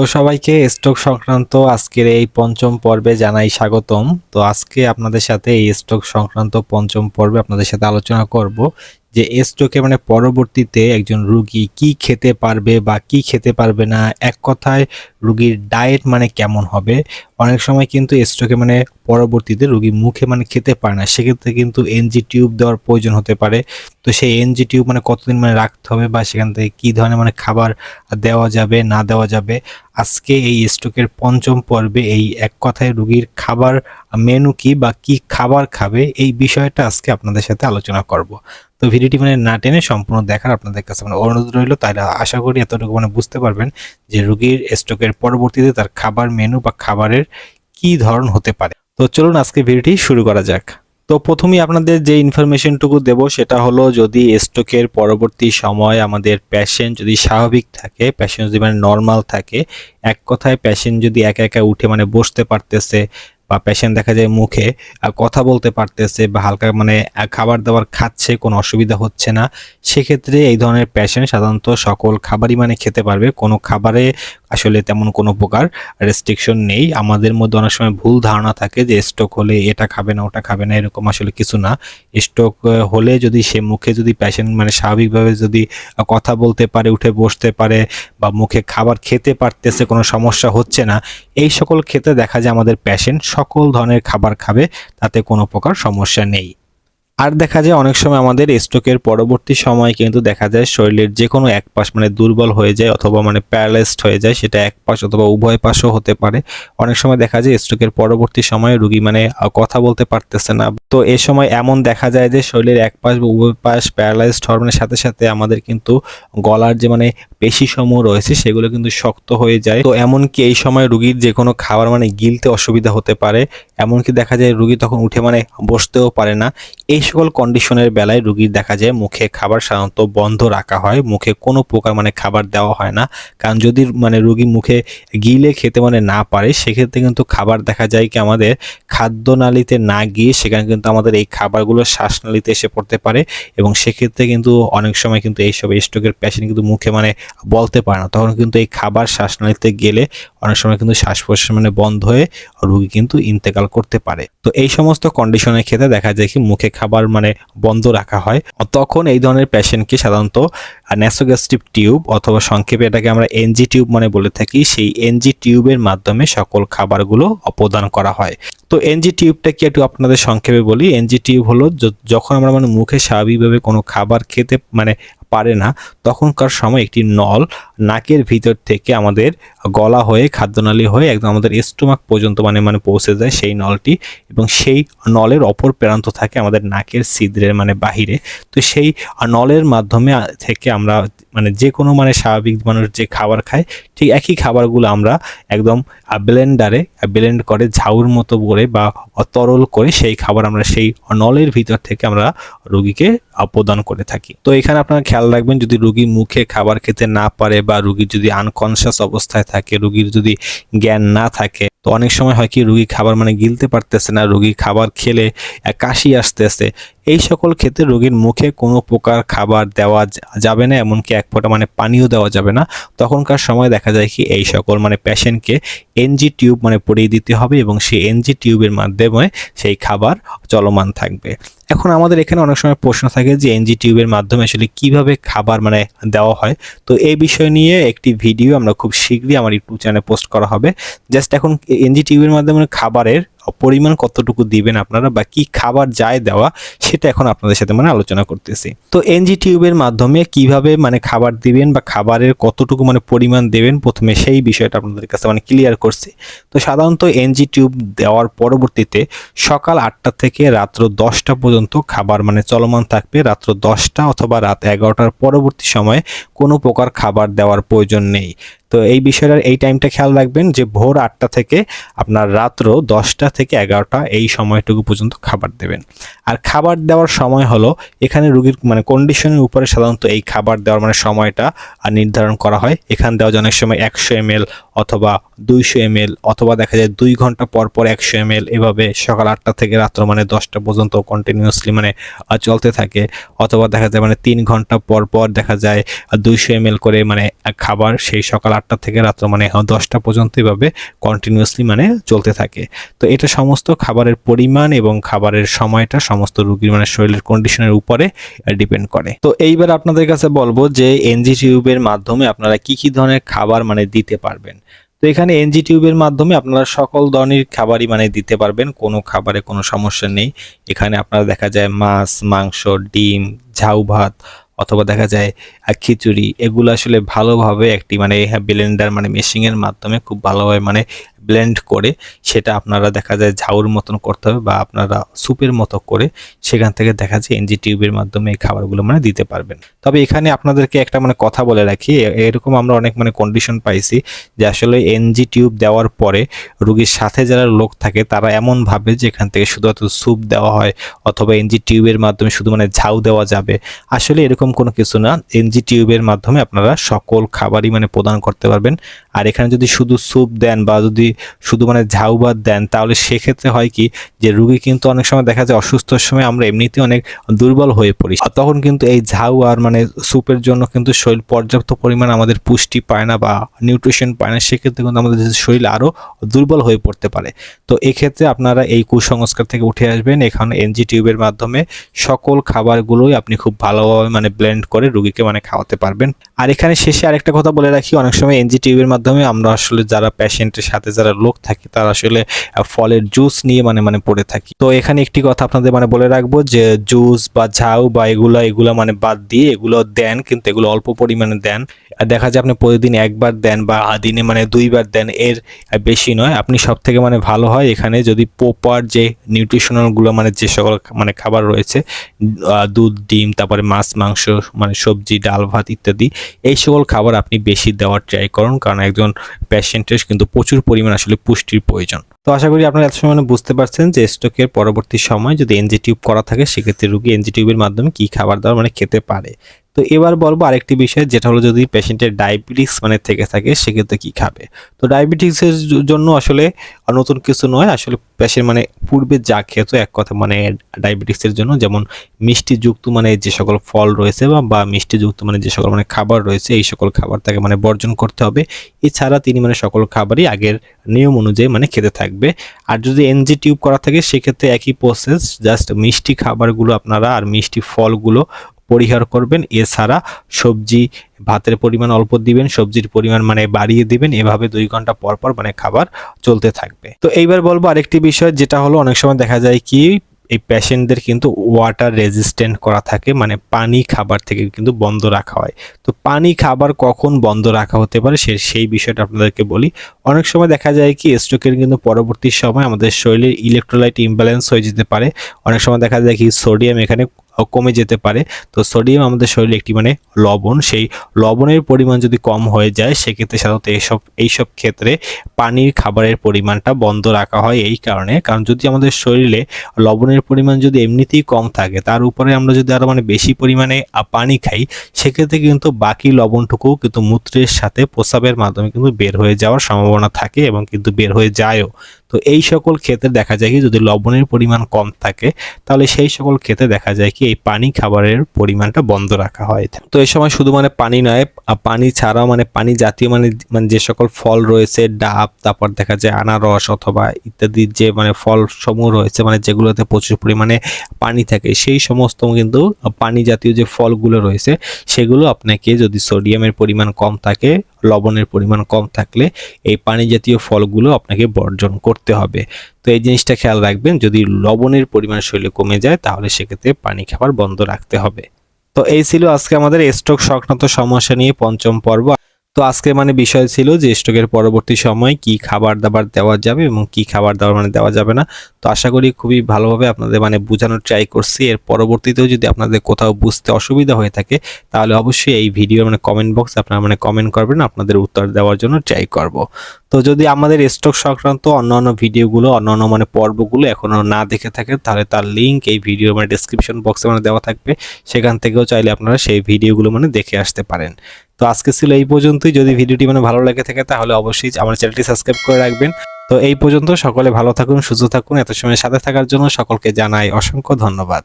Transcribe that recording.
তো সবাইকে স্ট্রোক সংক্রান্ত আজকের এই পঞ্চম পর্বে জানাই স্বাগতম। তো আজকে আপনাদের সাথে এই স্ট্রোক সংক্রান্ত পঞ্চম পর্বে আপনাদের সাথে আলোচনা করব যে স্ট্রোকে মানে পরবর্তীতে একজন রুগী কি খেতে পারবে বা কি খেতে পারবে না, এক কথায় রুগীর ডায়েট মানে কেমন হবে অনেক সময় কিন্তু স্ট্রোকে মানে পরবর্তীতে রুগী মুখে মানে খেতে পারে না। সেক্ষেত্রে কিন্তু এনজি টিউব দেওয়ার প্রয়োজন হতে পারে। তো সেই এনজি টিউব মানে কতদিন মানে রাখতে হবে বা সেখান থেকে কী ধরনের মানে খাবার দেওয়া যাবে, না দেওয়া যাবে? আজকে এই স্ট্রোকের পঞ্চম পর্বে এই এক কথায় রুগীর খাবার মেনু কি বা কি খাবার খাবে এই বিষয়টা আজকে আপনাদের সাথে আলোচনা করব। তো ভিডিওটি মানে না টেনে সম্পূর্ণ দেখার আপনাদের কাছে মানে অনুরোধ রইল। তাহলে আশা করি এতটুকু মানে বুঝতে পারবেন যে রুগীর স্ট্রোকের পরবর্তীতে তার খাবার মেনু বা খাবারের কি ধরন হতে পারে। তো চলুন আজকে ভিডিওটি শুরু করা যাক। তো প্রথমেই আপনাদের যে ইনফরমেশনটুকু দেব, সেটা হলো যদি স্ট্রোকের পরবর্তী সময় আমাদের প্যাশেন্ট যদি স্বাভাবিক থাকে প্যাশেন্ট যদি মানে নর্মাল থাকে, এক কথায় প্যাশেন্ট যদি একা একা উঠে মানে বসতে পারতেছে বা পেশেন্ট দেখা যায় মুখে কথা বলতে পারতেছে বা হালকা মানে খাবার দাবার খাচ্ছে, কোনো অসুবিধা হচ্ছে না, সেক্ষেত্রে এই ধরনের পেশেন্ট সাধারণত সকল খাবারই মানে খেতে পারবে। কোনো খাবারে আসলে তেমন কোনো প্রকার রেস্ট্রিকশন নেই। আমাদের মধ্যে অনেক সময় ভুল ধারণা থাকে যে স্ট্রোক হলে এটা খাবে না, ওটা খাবে না, এরকম আসলে কিছু না। স্ট্রোক হলে যদি সে মুখে যদি পেশেন্ট মানে স্বাভাবিকভাবে যদি কথা বলতে পারে, উঠে বসতে পারে বা মুখে খাবার খেতে পারতেছে, কোনো সমস্যা হচ্ছে না, এই সকল ক্ষেত্রে দেখা যায় আমাদের পেশেন্ট সকল ধরনের খাবার খাবে, তাতে কোনো প্রকার সমস্যা নেই। আর দেখা যায় অনেক সময় আমাদের স্ট্রোকের পরবর্তী সময় কিন্তু দেখা যায় শরীরের যে কোনো এক পাশ মানে দুর্বল হয়ে যায় অথবা মানে প্যারালাইজড হয়ে যায়, সেটা এক পাশ অথবা উভয় পাশও হতে পারে। অনেক সময় দেখা যায় স্ট্রোকের পরবর্তী সময়ে রুগী মানে কথা বলতে পারতেছে না। তো এ সময় এমন দেখা যায় যে শরীরের এক পাশ বা উভয় পাশ প্যারালাইজড হওয়ার সাথে সাথে আমাদের কিন্তু গলার যে মানে পেশি সমূহ রয়েছে, সেগুলো কিন্তু শক্ত হয়ে যায়। তো এমনকি এই সময় রুগীর যে কোনো খাবার মানে গিলতে অসুবিধা হতে পারে। এমনকি দেখা যায় রুগী তখন উঠে মানে বসতেও পারে না। এই সকল কন্ডিশনের বেলায় রুগীর দেখা যায় মুখে খাবার সাধারণত বন্ধ রাখা হয়। মুখে কোনো প্রকার মানে খাবার দেওয়া হয় না। কারণ যদি মানে রুগী মুখে গিলে খেতে মানে না পারে, সেক্ষেত্রে কিন্তু খাবার দেখা যায় কি আমাদের খাদ্যনালীতে না গিয়ে সেখানে কিন্তু আমাদের এই খাবারগুলো শ্বাসনালীতে এসে পড়তে পারে এবং সেক্ষেত্রে কিন্তু অনেক সময় কিন্তু এইসব স্ট্রোকের প্যাশেন্ট কিন্তু মুখে মানে বলতে পারে না। তখন কিন্তু এই খাবার শ্বাসনালীতে গেলে অনেক সময় কিন্তু শ্বাস প্রশ্বাস মানে বন্ধ হয়ে রুগী কিন্তু ইন্তেকাল করতে পারে। তো এই সমস্ত কন্ডিশনের ক্ষেত্রে দেখা যায় কি মুখে খাবার মানে বন্ধ রাখা হয়। তখন এই ধরনের পেশেন্টকে সাধারণত ন্যাসোগ্যাস্ট্রিক টিউব অথবা সংক্ষেপে এটাকে আমরা এনজি টিউব মানে বলে থাকি, সেই এনজি টিউবের মাধ্যমে সকল খাবারগুলো প্রদান করা হয়। তো এনজি টিউবটা কি একটু আপনাদের সংক্ষেপে বলি? এনজি টিউব হলো যখন আমরা মানে মুখে স্বাভাবিকভাবে কোনো খাবার খেতে মানে পারে না, তখনকার সময় একটি নল নাকের ভিতর থেকে আমাদের গলা হয়ে, খাদ্যনালী হয়ে একদম আমাদের স্টোমাক পর্যন্ত মানে মানে পৌঁছে যায় সেই নলটি এবং সেই নলের অপর প্রান্ত থাকে আমাদের নাকের ছিদ্রের মানে বাহিরে। তো সেই নলের মাধ্যমে থেকে আমরা মানে যে কোনো মানে স্বাভাবিক মানুষ যে খাবার খায়, ঠিক একই খাবারগুলো আমরা একদম ব্লেন্ডারে ব্লেন্ড করে ঝাউর মতো করে বা তরল করে সেই খাবার আমরা সেই নলের ভিতর থেকে আমরা রোগীকে প্রদান করে থাকি। তো এখানে আপনারা খেয়াল রাখবেন, যদি রুগী মুখে খাবার খেতে না পারে বা রুগীর যদি আনকনসিয়াস অবস্থায় থাকে, রুগীর যদি জ্ঞান না থাকে, তো অনেক সময় হয় কি রুগী খাবার মানে গিলতে পারতেছে না, রুগী খাবার খেলে কাশি আসতেছে। এই সকল ক্ষেত্রে রোগীর মুখে কোনো প্রকার খাবার দেওয়া যাবে না, এমনকি এক ফোঁটা মানে পানিও দেওয়া যাবে না। তখনকার সময় দেখা যায় কি এই সকল মানে পেশেন্টকে এনজি টিউব মানে পরিয়ে দিতে হবে এবং সেই এনজি টিউবের মাধ্যমে সেই খাবার চলমান থাকবে। এখন আমাদের এখানে অনেক সময় প্রশ্ন থাকে যে এনজি টিউবের মাধ্যমে আসলে কীভাবে খাবার মানে দেওয়া হয়। তো এই বিষয় নিয়ে একটি ভিডিও আমরা খুব শীঘ্রই আমার ইউটিউব চ্যানেলে পোস্ট করা হবে। জাস্ট এখন এনজি টিউবের মাধ্যমে খাবারের পরিমাণ কতটুকু দিবেন আপনারা বা কি খাবার যায় দেওয়া সেটা এখন আপনাদের সাথে মানে আলোচনা করতেছি। তো এনজি টিউবের মাধ্যমে কীভাবে মানে খাবার দিবেন বা খাবারের কতটুকু মানে পরিমাণ দেবেন প্রথমে সেই বিষয়টা আপনাদের কাছে মানে ক্লিয়ার করছি। তো সাধারণত এনজি টিউব দেওয়ার পরবর্তীতে সকাল আটটা থেকে রাত্র দশটা পর্যন্ত খাবার মানে চলমান থাকবে। রাত্র দশটা অথবা রাত এগারোটার পরবর্তী সময়ে কোনো প্রকার খাবার দেওয়ার প্রয়োজন নেই। তো এই বিষয়টার এই টাইমটা খেয়াল রাখবেন যে ভোর আটটা থেকে আপনার রাত্র দশটা থেকে এগারোটা এই সময়টুকু পর্যন্ত খাবার দেবেন। আর খাবার দেওয়ার সময় হলো এখানে রুগীর মানে কন্ডিশনের উপরে সাধারণত এই খাবার দেওয়ার মানে সময়টা নির্ধারণ করা হয়। এখান দেওয়া অনেক সময় একশো এম অথবা দুইশো এম অথবা দেখা যায় দুই ঘণ্টা পর পর একশো এম এভাবে সকাল আটটা থেকে রাত্র মানে দশটা পর্যন্ত কন্টিনিউসলি মানে চলতে থাকে। অথবা দেখা যায় মানে তিন ঘণ্টা পর পর দেখা যায় দুইশো এম করে মানে খাবার সেই সকাল আটটা থেকে রাত্র মানে দশটা পর্যন্ত এভাবে কন্টিনিউয়াসলি মানে চলতে থাকে। তো এটা সমস্ত খাবারের পরিমাণ এবং খাবারের সময়টা সমস্ত রুগীর মানে শরীরের কন্ডিশনের উপরে ডিপেন্ড করে। তো এইবার আপনাদের কাছে বলব যে এনজি টিউবের মাধ্যমে আপনারা কি কি ধরনের খাবার মানে দিতে পারবেন? তো এখানে এনজি টিউবের মাধ্যমে আপনারা সকল ধরনের খাবারই মানে দিতে পারবেন। কোনো খাবারে কোনো সমস্যা নেই। এখানে আপনারা দেখা যায় মাছ, মাংস, ডিম, ঝাউ ভাত অথবা দেখা যায় খিচুড়ি। এগুলো আসলে ভালোভাবে একটি মানে ব্লেন্ডার মানে মেশিনের মাধ্যমে খুব ভালোভাবে মানে ব্লেন্ড করে সেটা আপনারা দেখা যায় ঝাউর মতন করতে হবে বা আপনারা স্যুপের মতো করে সেখান থেকে দেখা যায় এনজি টিউবের মাধ্যমে এই খাবারগুলো মানে দিতে পারবেন। তবে এখানে আপনাদেরকে একটা মানে কথা বলে রাখি এরকম আমরা অনেক মানে কন্ডিশন পাইছি যে আসলে এনজি টিউব দেওয়ার পরে রুগীর সাথে যারা লোক থাকে তারা এমন ভাবে যে এখান থেকে শুধুমাত্র স্যুপ দেওয়া হয় অথবা এনজি টিউবের মাধ্যমে শুধু মানে ঝাউ দেওয়া যাবে, আসলে এরকম কোনো কিছু না। এনজি টিউবের মাধ্যমে আপনারা সকল খাবারই মানে প্রদান করতে পারবেন। আর এখানে যদি শুধু স্যুপ দেন বা যদি শুধু মানে ঝাউ ভাত দেন, তাহলে সেক্ষেত্রে হয় কি যে রুগী কিন্তু অনেক সময় দেখা যায় অসুস্থর সময় আমরা এমনিতে অনেক দুর্বল হয়ে পড়ি। তখন কিন্তু এই ঝাউ আর মানে স্যুপের জন্য কিন্তু শরীর পর্যাপ্ত পরিমাণ আমাদের পুষ্টি পায় না বা নিউট্রিশন পায় না, সেক্ষেত্রে কিন্তু আমাদের শরীর আরও দুর্বল হয়ে পড়তে পারে। তো এক্ষেত্রে আপনারা এই কুসংস্কার থেকে উঠে আসবেন। এখানে এনজি টিউবের মাধ্যমে সকল খাবারগুলোই আপনি খুব ভালোভাবে মানে ব্লেন্ড করে রুগীকে মানে খাওয়াতে পারবেন। আর এখানে শেষে আরেকটা কথা বলে রাখি, অনেক সময় এনজি টিউবের মাধ্যমে আমরা আসলে যারা পেশেন্টের সাথে যারা লোক থাকি, তারা আসলে ফলের জুস নিয়ে মানে মানে পড়ে থাকি। তো এখানে একটি কথা আপনাদের মানে বলে রাখব যে জুস বা ঝাউ বা এগুলো এগুলো মানে বাদ দিয়ে এগুলো দেন, কিন্তু এগুলো অল্প পরিমাণে দেন। দেখা যায় আপনি প্রতিদিন একবার দেন বা দিনে মানে দুইবার দেন, এর বেশি নয়। আপনি সব থেকে মানে ভালো হয় এখানে যদি প্রপার যে নিউট্রিশনালগুলো মানে যে সকল মানে খাবার রয়েছে দুধ, ডিম, তারপরে মাছ, মাংস মানে সবজি, ডাল, ভাত ইত্যাদি, এই সকল খাবার আপনি বেশি দেওয়ার ট্রাই করুন। কারণ একজন পেশেন্টের কিন্তু প্রচুর পরিমাণ আসলে পুষ্টির প্রয়োজন। তো আশা করি আপনারা এত সময় মানে বুঝতে পারছেন যে স্ট্রোকের পরবর্তী সময় যদি এনজি টিউব করা থাকে, সেক্ষেত্রে রুগী এনজি টিউবের মাধ্যমে কি খাবার দাবার মানে খেতে পারে। তো এবার বলব আরেকটি বিষয়, যেটা হলো যদি পেশেন্টের ডায়াবেটিস মানে থেকে থাকে, সেক্ষেত্রে কি খাবে? তো ডায়াবেটিসের জন্য আসলে নতুন কিছু নয়, আসলে পেশেন্ট মানে পূর্বে যা খেত, এক কথা মানে ডায়াবেটিসের জন্য, যেমন মিষ্টিযুক্ত মানে যে সকল ফল রয়েছে বা বা মিষ্টিযুক্ত মানে যে সকল মানে খাবার রয়েছে, এই সকল খাবার তাকে মানে বর্জন করতে হবে। এছাড়া তিনি মানে সকল খাবারই আগের নিয়ম অনুযায়ী মানে খেতে থাকবে আর যদি এনজি টিউব করা থাকে, সেক্ষেত্রে একই প্রসেস জাস্ট মিষ্টি খাবারগুলো আপনারা আর মিষ্টি ফলগুলো পরিহার করবেন। এছাড়া সবজি, ভাতের পরিমাণ অল্প দিবেন, সবজির পরিমাণ মানে বাড়িয়ে দিবেন। এভাবে দুই ঘণ্টা পর পর মানে খাবার চলতে থাকবে। তো এইবার বলব আরেকটি বিষয়, যেটা হলো অনেক সময় দেখা যায় কি এই পেশেন্টদের কিন্তু ওয়াটার রেজিস্ট্যান্ট করা থাকে মানে পানি খাবার থেকে কিন্তু বন্ধ রাখা হয়। তো পানি খাবার কখন বন্ধ রাখা হতে পারে সে, সেই বিষয়টা আপনাদেরকে বলি। অনেক সময় দেখা যায় কি স্ট্রোকের কিন্তু পরবর্তী সময় আমাদের শরীরের ইলেকট্রোলাইট ইমব্যালেন্স হয়ে যেতে পারে। অনেক সময় দেখা যায় কি সোডিয়াম এখানে কমে যেতে পারে। তো সোডিয়াম আমাদের শরীরে একটি মানে লবণ। সেই লবণের পরিমাণ যদি কম হয়ে যায়, সেক্ষেত্রে সাধারণত এইসব এইসব ক্ষেত্রে পানির খাবারের পরিমাণটা বন্ধ রাখা হয় এই কারণে। কারণ যদি আমাদের শরীরে লবণের পরিমাণ যদি এমনিতেই কম থাকে, তার উপরে আমরা যদি আরও মানে বেশি পরিমাণে পানি খাই, সেক্ষেত্রে কিন্তু বাকি লবণটুকু কিন্তু মূত্রের সাথে প্রস্রাবের মাধ্যমে কিন্তু বের হয়ে যাওয়ার সম্ভাবনা থাকে এবং কিন্তু বের হয়ে যায়ও। তো এই সকল ক্ষেত্রে দেখা যায় কি যদি লবণের পরিমাণ কম থাকে, তাহলে সেই সকল ক্ষেত্রে দেখা যায় কি এই পানি খাবারের পরিমাণটা বন্ধ রাখা হয়। তো এই সময় শুধু মানে পানি নয় পানি ছাড়াও মানে পানি জাতীয় মানে মানে যে সকল ফল রয়েছে, ডাব, তারপর দেখা যায় আনারস অথবা ইত্যাদি যে মানে ফল সমূহ রয়েছে মানে যেগুলোতে প্রচুর পরিমাণে পানি থাকে, সেই সমস্ত কিন্তু পানি জাতীয় যে ফলগুলো রয়েছে, সেগুলো আপনাকে যদি সোডিয়ামের পরিমাণ কম থাকে, লবণের পরিমাণ কম থাকলে, এই পানি জাতীয় ফলগুলো আপনাকে বর্জন করতে হবে। তো এই জিনিসটা খেয়াল রাখবেন, যদি লবণের পরিমাণ শরীরে কমে যায়, তাহলে সেক্ষেত্রে পানি খাবার বন্ধ রাখতে হবে। তো এই ছিল আজকে আমাদের স্ট্রোক সংক্রান্ত সমস্যা নিয়ে পঞ্চম পর্ব। তো আজকে মানে বিষয় ছিল যে স্ট্রোকের পরবর্তী সময় কি খাবার দাবার দেওয়া যাবে এবং কি খাবার দাবার মানে দেওয়া যাবে না। তো আশা করি খুবই ভালোভাবে আপনাদের মানে বোঝানোর ট্রাই করছি। এর পরবর্তীতেও যদি আপনাদের কোথাও বুঝতে অসুবিধা হয়ে থাকে, তাহলে অবশ্যই এই ভিডিওর মানে কমেন্ট বক্স আপনারা মানে কমেন্ট করবেন, আপনাদের উত্তর দেওয়ার জন্য ট্রাই করব। তো যদি আমাদের স্টক সংক্রান্ত অন্যান্য ভিডিওগুলো অন্যান্য মানে পর্বগুলো এখনও না দেখে থাকেন, তাহলে তার লিঙ্ক এই ভিডিও মানে ডেসক্রিপশন বক্সে মানে দেওয়া থাকবে। সেখান থেকেও চাইলে আপনারা সেই ভিডিওগুলো মানে দেখে আসতে পারেন। তো আজকে ছিল এই পর্যন্তই। যদি ভিডিওটি মানে ভালো লেগে থাকে, তাহলে অবশ্যই আমার চ্যানেলটি সাবস্ক্রাইব করে রাখবেন। তো এই পর্যন্ত সকলে ভালো থাকুন, সুস্থ থাকুন, এত সময় সাথে থাকার জন্য সকলকে জানাই অসংখ্য ধন্যবাদ।